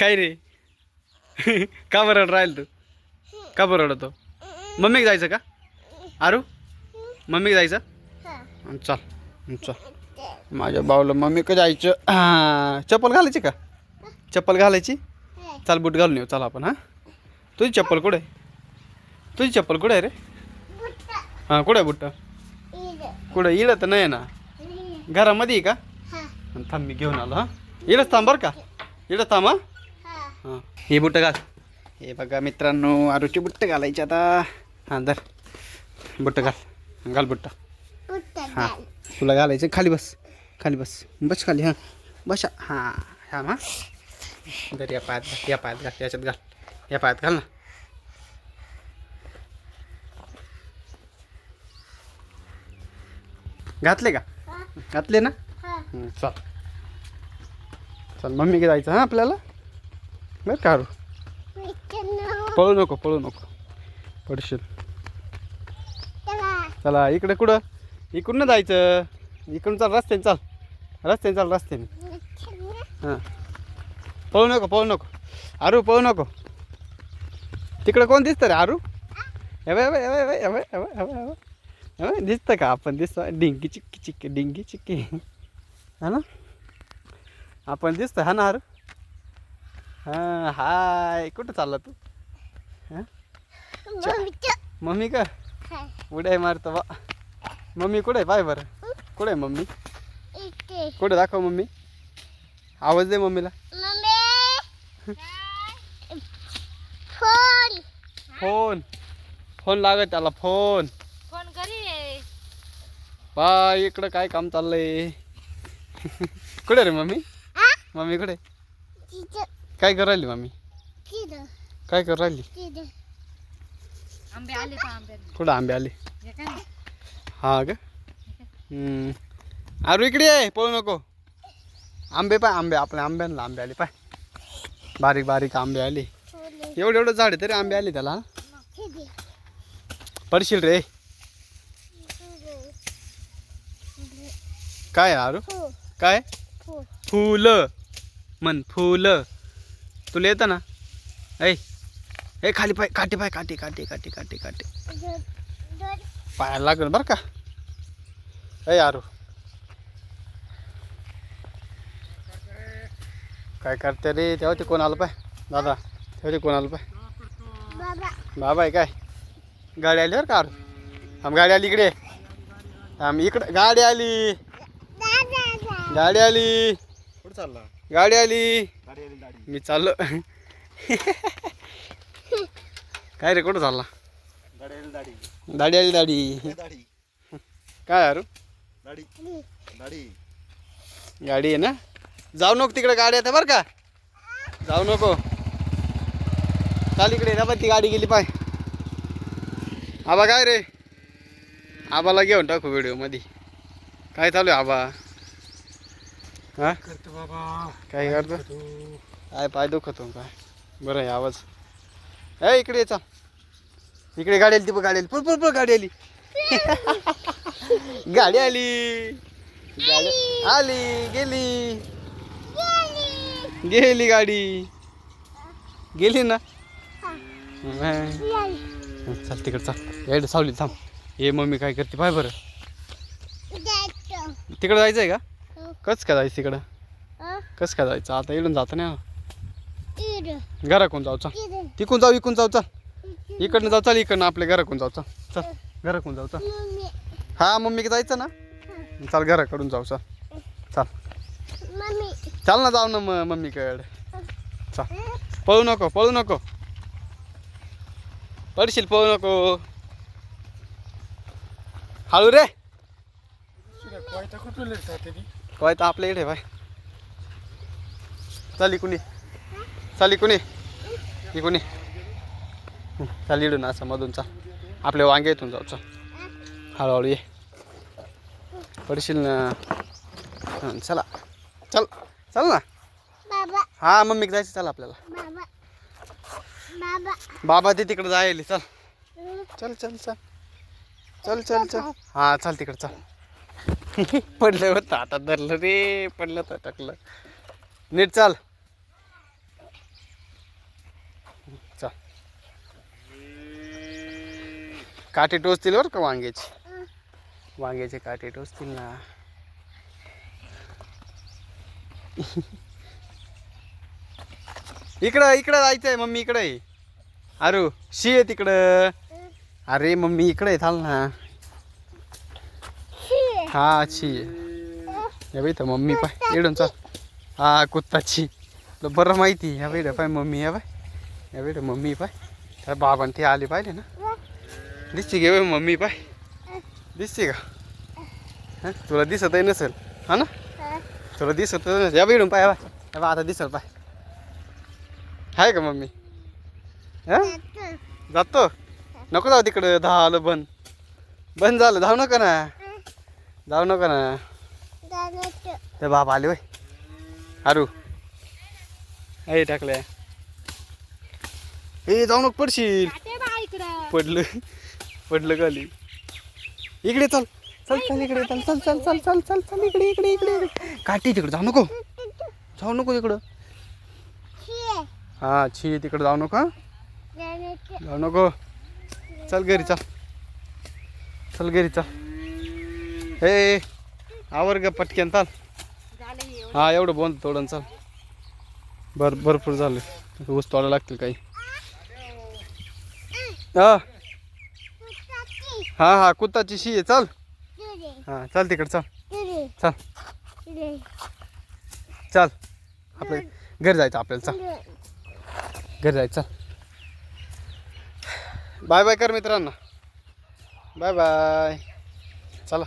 काय रे? का बरं राहील तू? का बरं रडतो? मम्मीक जायचं का? आरू? मम्मीक जायचं? चल चल. माझ्या भाऊला मम्मी का जायचं. हा, चप्पल घालायची का? चप्पल घालायची? चाल बूट घालून येऊ. चला आपण हां? तुझी चप्पल कुठे आहे? तुझी चप्पल कुठे आहे रे? हां कुठे आहे बुट्ट कुठं? इडं तर नाही ना? घरामध्ये का? थांब मी घेऊन आलो हां? इडंच थांब बरं का? इडंच थांब हां? हां. हे बुट्ट घाल. हे बघा मित्रांनो आरूची बुट्ट घालायची आता. हां धर. बुट्ट घाल. घाल बुट्ट हां. तुला घालायचं खाली बस. खाली बस. बस खाली हां. बस. हां. हां हां. दर या पायात घाल. या पायात घाल. याच्यात घाल. या पायात घाल ना. घातले का? घातले ना? हं, चल. चल मम्मी जायचं हां आपल्याला? बरं का? पळू नको पळू नको. पडशील. चला इकडे कुठं? इकडून ना जायचं. इकडून चाल रस्त्याने चाल. रस्त्याने चाल रस्त्याने. हां. पळू नको पळू नको. आरू पळू नको. तिकडं कोण दिसतं रे आरू? एवय एवय एवय एवय एवय एवय एवय एवय एवय दिसतं का आपण? दिसतं. डिंगी चिक्की चिक्की डिंगी चिक्की. हा ना? आपण दिसतं हा ना आरू? हां हाय. कुठं चालला तू? हां? मम्मी का? उड्या मारतो बा. मम्मी कुठे आहे? पाय बरं. कुठे आहे मम्मी? कुठे दाखव मम्मी. आवाज दे मम्मीला. फोन. फोन. लागत त्याला फोन. फोन घरी पा इकडं काय काम चाललंय? कुठे रे मम्मी? मम्मी कुठे? काय करू राहिली मम्मी काय करू राहिली? आंबे आले कुठं आंबे आले? हे? हा का? हम्म. अरे इकडे आहे पळू नको. आंबे पाय आंबे आपल्या आंब्यांना आंबे आले पाय. बारीक बारीक आंबे आले. एवढं एवढं झाड तरी आंबे आले त्याला. पडशील रे. काय आरू? काय? फुलं. म्हण फुलं. तुला येतं ना? ऐ ए खाली पाय काटे पाय काटे काटे काटे काटे काटे. पायाला लागल बरं का? ऐ आरू. काय करते रे? तेव्हा ते कोण आलं पाय? दादा तेव्हा ते कोण आलं पाय? बाबा आहे काय? गाडी आली बरं का आरू? आम गाडी आली इकडे. आम इकडे गाडी आली. गाडी आली. चालला. गाडी आली. गाडी आली गाडी. मी चाललो. काय रे कुठं चालला? गाडी आली गाडी. दाढी आली दाढी गाडी. काय यारू गाडी. गाडी. गाडी आहे ना? जाऊ नको तिकडे गाडी आहे बरं का. जाऊ नको. चाल इकडे ना ती गाडी गेली पाय. आबा काय रे? आबाला घेऊन टाकू व्हिडिओमध्ये. काय चालू आहे आबा? हा? करतो बाबा? काय करतो? काय पाय दुखतो काय? बरं आहे आवाज. ए इकडे ये चाल. इकडे गाडी आली ती बघ गाडी आली. पुढ पुढ पुढ गाडी आली. गाडी आली. गाडी आली गेली. गेली गाडी. गेली ना? हं. चल तिकडे चल. यायला सावली थांब. ये मम्मी काय करते पाय बरं. तिकडं जायचं आहे का? कस का जायचं तिकडं? कसं काय जायचं? आता इकडून जातं ना घराकडून जाऊ चल. तिकून जाऊ इकून जाऊ चल. इकडनं. जाऊ चल इकडनं आपल्या घराकडून जाऊ चल. चल घराकडून जाऊ चल. हा मम्मी जायचं ना? चल घराकडून जाऊ चल. चल. चाल ना जाऊ ना मग मम्मीकडे. चल. पळू नको पळू नको. पडशील पळू नको. हळू रे. कुठं काय तर आपल्या इकडे भाई चल इकुनी चल इकुनी इकुनी चल इडून असं मधून चल आपल्या वांगे इथून जाऊ चल हळूहळू ये. पडशील ना? हं, चला. चल चल ना. हा मम्मी जायचं चल आपल्याला. बाबा. ते तिकडे जायले चल. चल चल चल. चल चल चल. हा चल तिकडे चल. पडलं होतं आता धरलं रे पडलं तर टाकलं. नीट चाल. चल. काटे टोचतील बरं का वांग्याचे? वांग्याचे काटे टोचतील ना. इकडं इकडं जायचं आहे मम्मी इकडं अरे शी आहे तिकडं. अरे मम्मी इकडे थाल ना. हा छी या बाई तर मम्मी पाय येडून चाल. हा कुत्ता छी बरं माहिती या बाई पाय मम्मी या बाय या बाई मम्मी पाय. त्या बाबान ते आले पाहिले ना. दिसते गे बाई मम्मी पाय? दिसते का? हां तुला दिसतही नसेल. हा ना? तुला दिसत नसेल. या बाई पाय बाय या बा आता दिसल पाय. आहे का मम्मी? हां? जातो? नको जाऊ तिकडं दहा आलं बंद. बंद झालं धाव नका ना. जाऊ नका ना. ते बाबा आले वय अरू ए टाकल्या. ए जाऊ नको पडशील. पडलं. पडलं खाली. इकडे चल. चल चल इकडे चल चल चल चल चल चल चल इकडे इकडे इकडे इकडे. काठी तिकडे जाऊ नको. जाऊ नको तिकडं. हा छी तिकडे जाऊ नको हा. जाऊ नको. चल घरी चल. चल घरी चल. हे आवर ग पटक्यान चाल. हा एवढं बोल तोडून चाल. भर भरपूर झालं. ऊस तोडा लागतील काही. हा. हा हा कुत्ताची शी आहे. चल. हा चाल तिकडे चल. चल. चल. आपलं घरी जायचं आपल्याला चल. घरी जायचं चल. बाय बाय कर मित्रांना. Bye bye. चला.